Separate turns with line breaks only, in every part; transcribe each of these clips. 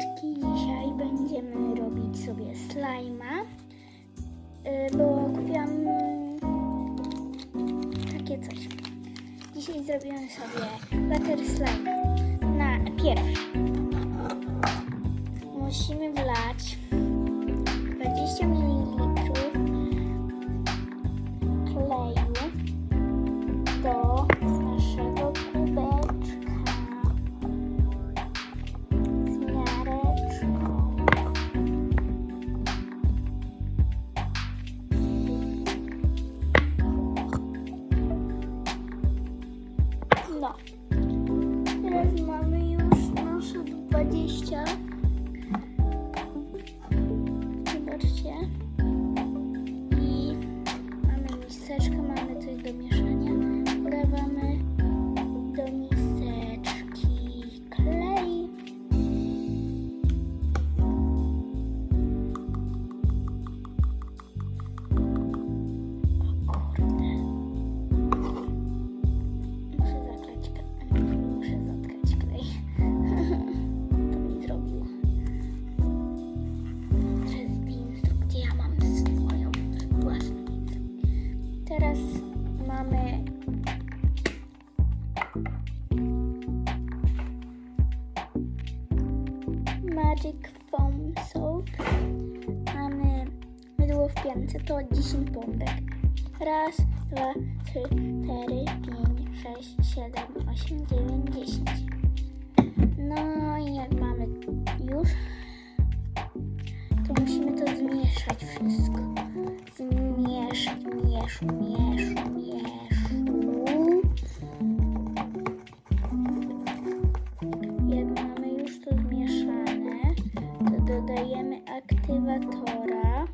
Dzisiaj będziemy robić sobie slajma, y, bo kupiłam takie coś. Dzisiaj zrobimy sobie butter slime na pierwszy. Musimy wlać No. Mamy Magic Foam Soap. Mamy mydło w piance, to 10 pompek. Raz, dwa, trzy, cztery, pięć, sześć, siedem, osiem, dziewięć, dziesięć. No i jak mamy już, to musimy to zmieszać wszystko. Mieszu, mieszu, mieszu. Jak mamy już to zmieszane, to dodajemy aktywatora.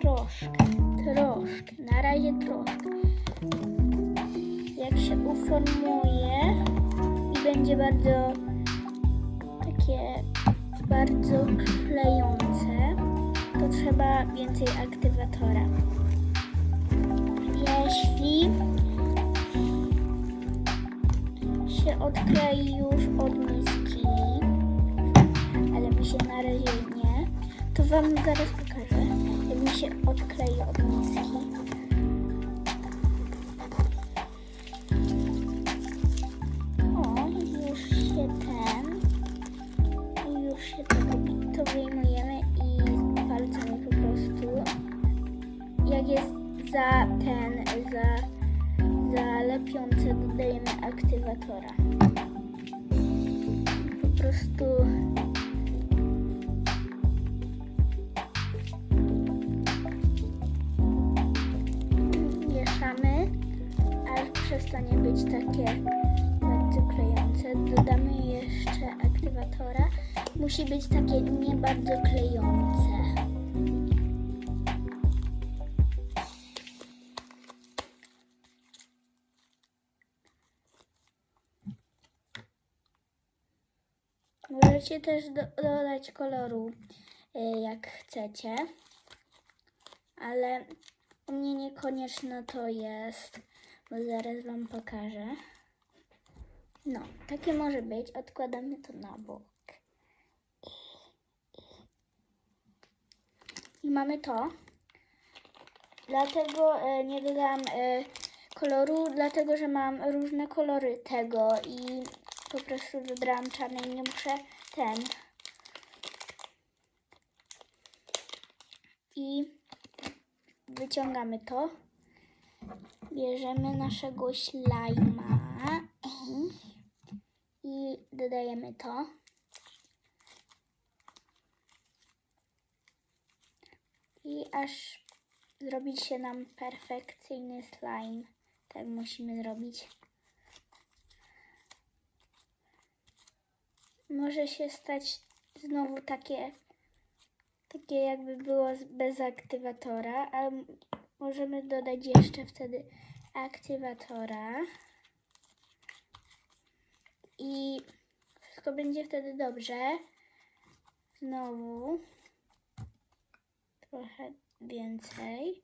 Troszkę, troszkę, na razie troszkę. Jak się uformuje i będzie bardzo takie bardzo klejące, trzeba więcej aktywatora. Jeśli się odklei już od miski, ale mi się na razie nie, to Wam zaraz pokażę, jak mi się odklei od miski. Dodajemy aktywatora. Po prostu mieszamy, aż przestanie być takie bardzo klejące. Dodamy jeszcze aktywatora. Musi być takie nie bardzo klejące. Możecie też do, dodać koloru y, jak chcecie, ale u mnie niekonieczne to jest, bo zaraz Wam pokażę. No, takie może być. Odkładamy to na bok. I mamy to. Dlatego e, nie dodam e, koloru, dlatego że mam różne kolory tego i po prostu dodałam czarny i nie muszę ten. I wyciągamy to. Bierzemy naszego slajma i dodajemy to. I aż zrobi się nam perfekcyjny slime. Tak musimy zrobić. Może się stać znowu takie, takie jakby było bez aktywatora, m- możemy dodać jeszcze wtedy aktywatora. I wszystko będzie wtedy dobrze. Znowu trochę więcej.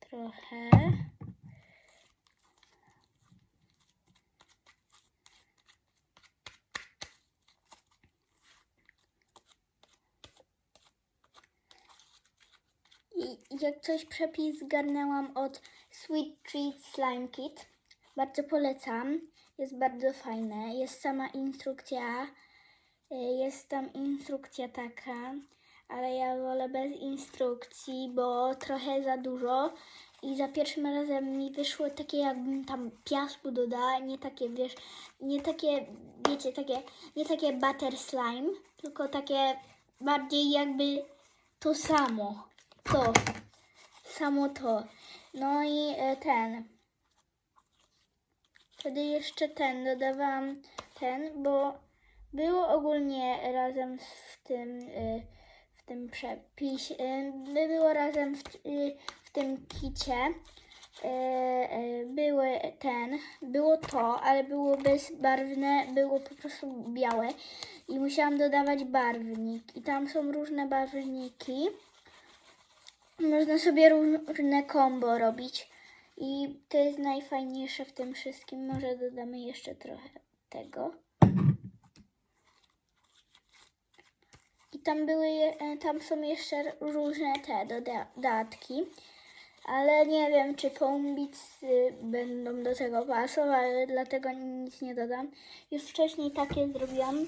Trochę. Jak coś przepis zgarnęłam od Sweet Treat Slime Kit. Bardzo polecam. Jest bardzo fajne. Jest sama instrukcja. Y, Jest tam instrukcja taka, ale ja wolę bez instrukcji, bo trochę za dużo. I za pierwszym razem mi wyszło takie, jakbym tam piasku dodała, nie takie, wiesz, nie takie, wiecie, takie, nie takie butter slime, tylko takie bardziej jakby to samo. To. Samo to. No i e, ten. Wtedy jeszcze ten dodawałam ten, bo było ogólnie razem z tym y, w tym przepisie, y, było razem w, w tym kicie. Były ten, było to, ale było bezbarwne, było po prostu białe i musiałam dodawać barwnik. I tam są różne barwniki. Można sobie różne kombo robić. I to jest najfajniejsze w tym wszystkim. Może dodamy jeszcze trochę tego. I tam były, e, tam są jeszcze różne te dodatki. Ale nie wiem, czy pombicy będą do tego pasowały, dlatego nic nie dodam. Już wcześniej takie zrobiłam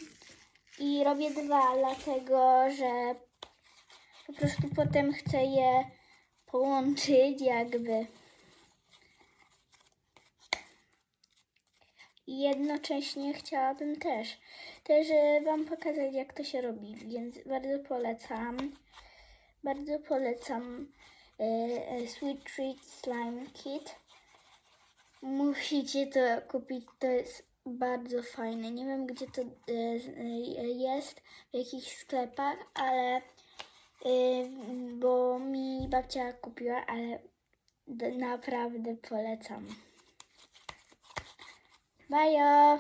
i robię dwa, dlatego że po prostu potem chcę je połączyć jakby. I jednocześnie chciałabym też, też Wam pokazać, jak to się robi, więc bardzo polecam. Bardzo polecam e, e, Sweet Treat Slime Kit. Musicie to kupić, to jest bardzo fajne. Nie wiem, gdzie to e, jest, w jakich sklepach, ale bo mi babcia kupiła, ale naprawdę polecam. Bajo!